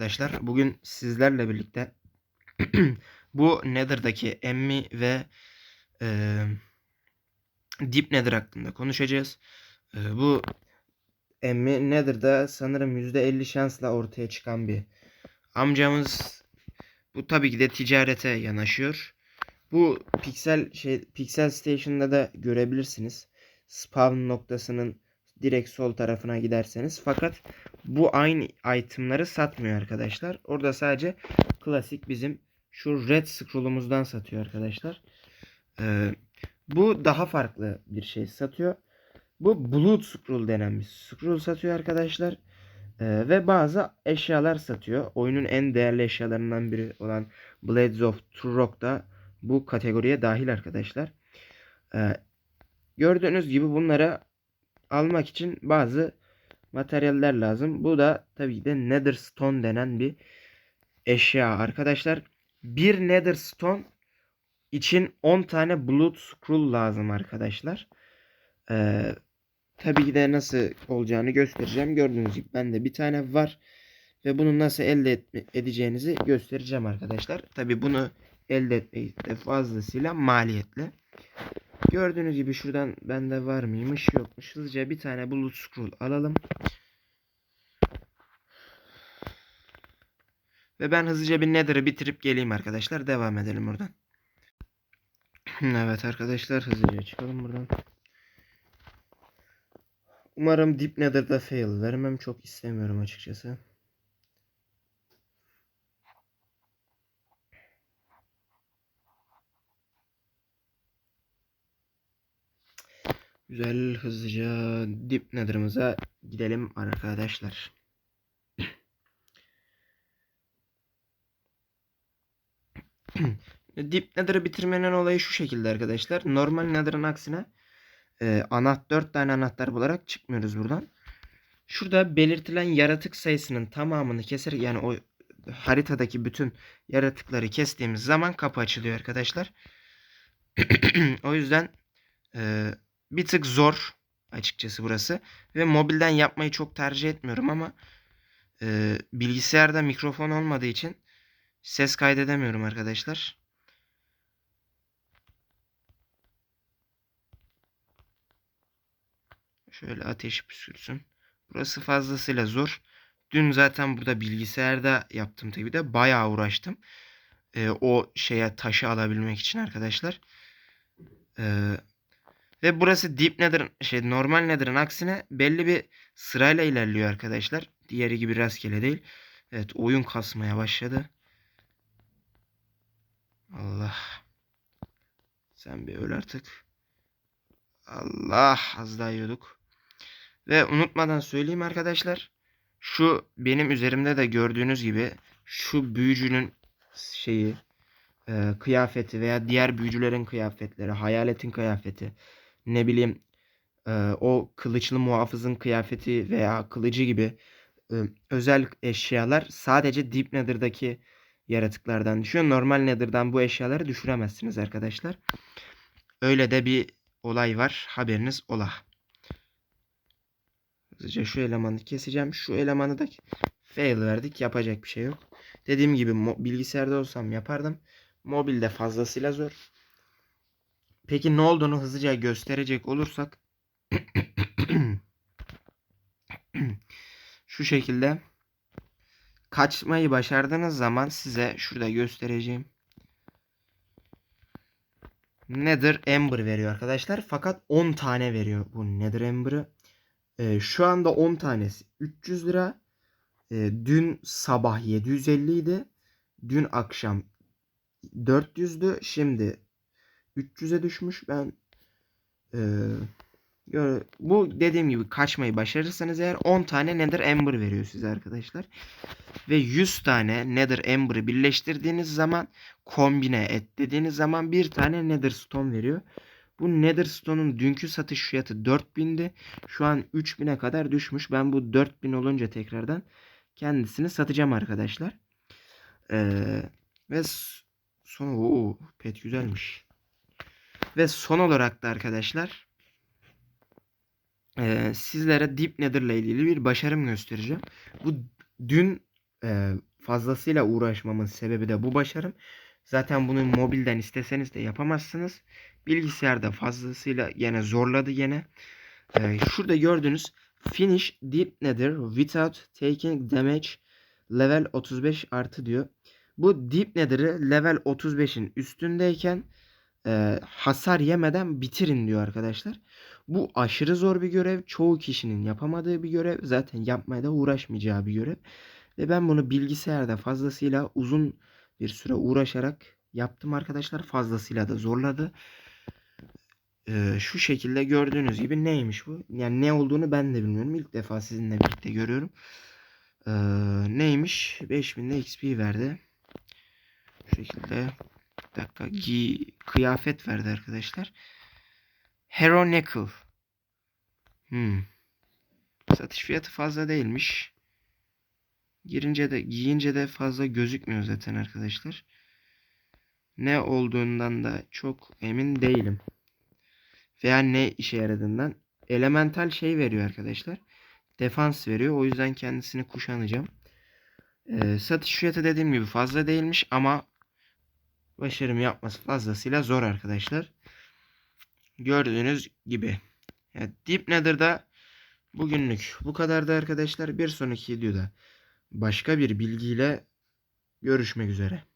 Arkadaşlar bugün sizlerle birlikte bu Nether'daki Emmi ve e, Deep Nether hakkında konuşacağız. E, bu Emmi Nether'da sanırım %50 şansla ortaya çıkan bir amcamız. Bu tabii ki de ticarete yanaşıyor. Bu piksel şey Pixel Station'da da görebilirsiniz. Spawn noktasının direkt sol tarafına giderseniz. Fakat bu aynı itemları satmıyor arkadaşlar. Orada sadece klasik bizim şu red scroll'umuzdan satıyor arkadaşlar. Ee, bu daha farklı bir şey satıyor. Bu blood scroll denen bir scroll satıyor arkadaşlar. Ee, ve bazı eşyalar satıyor. Oyunun en değerli eşyalarından biri olan Blades of Turok da bu kategoriye dahil arkadaşlar. Ee, gördüğünüz gibi bunlara almak için bazı materyaller lazım. Bu da tabii de Nether Stone denen bir eşya arkadaşlar. Bir Nether Stone için 10 tane Blood Scroll lazım arkadaşlar. Ee, tabii de nasıl olacağını göstereceğim. Gördüğünüz gibi bende bir tane var. Ve bunu nasıl elde etme, edeceğinizi göstereceğim arkadaşlar. Tabii bunu elde etmek de fazlasıyla maliyetli. Gördüğünüz gibi şuradan bende var mıymış yokmuş. Hızlıca bir tane bulut scroll alalım. Ve ben hızlıca bir nether'ı bitirip geleyim arkadaşlar. Devam edelim oradan. evet arkadaşlar hızlıca çıkalım buradan. Umarım Deep Nether'da fail vermem. Çok istemiyorum açıkçası. Güzel hızlıca Deep Nether'ımıza gidelim arkadaşlar. Deep Nether'ı bitirmenin olayı şu şekilde arkadaşlar. Normal Nether'ın aksine e, anahtar 4 tane anahtar bularak çıkmıyoruz buradan. Şurada belirtilen yaratık sayısının tamamını keser yani o haritadaki bütün yaratıkları kestiğimiz zaman kapı açılıyor arkadaşlar. o yüzden e, bir tık zor açıkçası burası. Ve mobilden yapmayı çok tercih etmiyorum ama e, bilgisayarda mikrofon olmadığı için ses kaydedemiyorum arkadaşlar. Şöyle ateş püskürsün. Burası fazlasıyla zor. Dün zaten burada bilgisayarda yaptım tabii de bayağı uğraştım. E, o şeye taşı alabilmek için arkadaşlar. Eee ve burası Deep Nether şey normal Nether'ın aksine belli bir sırayla ilerliyor arkadaşlar. Diğeri gibi rastgele değil. Evet oyun kasmaya başladı. Allah. Sen bir öl artık. Allah az daha yiyorduk. Ve unutmadan söyleyeyim arkadaşlar. Şu benim üzerimde de gördüğünüz gibi şu büyücünün şeyi e, kıyafeti veya diğer büyücülerin kıyafetleri, hayaletin kıyafeti, ne bileyim e, o kılıçlı muhafızın kıyafeti veya kılıcı gibi e, özel eşyalar sadece Deep Nether'daki yaratıklardan düşüyor. Normal Nether'dan bu eşyaları düşüremezsiniz arkadaşlar. Öyle de bir olay var. Haberiniz ola. Hızlıca şu elemanı keseceğim. Şu elemanı da fail verdik. Yapacak bir şey yok. Dediğim gibi bilgisayarda olsam yapardım. Mobilde fazlasıyla zor. Peki ne olduğunu hızlıca gösterecek olursak şu şekilde kaçmayı başardığınız zaman size şurada göstereceğim. Nether Ember veriyor arkadaşlar. Fakat 10 tane veriyor bu Nether Ember'ı. Ee, şu anda 10 tanesi 300 lira. Ee, dün sabah 750 idi. Dün akşam 400'dü. Şimdi 300'e düşmüş. Ben e, bu dediğim gibi kaçmayı başarırsanız eğer 10 tane Nether Ember veriyor size arkadaşlar. Ve 100 tane Nether Ember'ı birleştirdiğiniz zaman kombine et dediğiniz zaman bir tane Nether Stone veriyor. Bu Nether Stone'un dünkü satış fiyatı 4000'di. Şu an 3000'e kadar düşmüş. Ben bu 4000 olunca tekrardan kendisini satacağım arkadaşlar. Ee, ve son o pet güzelmiş. Ve son olarak da arkadaşlar e, sizlere Deep Nether ile ilgili bir başarım göstereceğim. Bu dün e, fazlasıyla uğraşmamın sebebi de bu başarım. Zaten bunu mobilden isteseniz de yapamazsınız. Bilgisayarda fazlasıyla yine zorladı yine. Ee, şurada gördüğünüz finish deep nether without taking damage level 35 artı diyor. Bu deep nether'ı level 35'in üstündeyken e, hasar yemeden bitirin diyor arkadaşlar. Bu aşırı zor bir görev. Çoğu kişinin yapamadığı bir görev. Zaten yapmaya da uğraşmayacağı bir görev. Ve ben bunu bilgisayarda fazlasıyla uzun bir süre uğraşarak yaptım arkadaşlar. Fazlasıyla da zorladı. Ee, şu şekilde gördüğünüz gibi neymiş bu? Yani ne olduğunu ben de bilmiyorum. İlk defa sizinle birlikte görüyorum. Ee, neymiş? 5000 de XP verdi. Şu şekilde bir dakika giy kıyafet verdi arkadaşlar. Hero Nickel. Hmm. Satış fiyatı fazla değilmiş. Girince de giyince de fazla gözükmüyor zaten arkadaşlar. Ne olduğundan da çok emin değilim. Veya ne işe yaradığından. Elemental şey veriyor arkadaşlar. Defans veriyor. O yüzden kendisini kuşanacağım. Ee, satış fiyatı dediğim gibi fazla değilmiş ama başarım yapması fazlasıyla zor arkadaşlar. Gördüğünüz gibi. Yani Deep Nether'da bugünlük bu kadardı arkadaşlar. Bir sonraki videoda başka bir bilgiyle görüşmek üzere.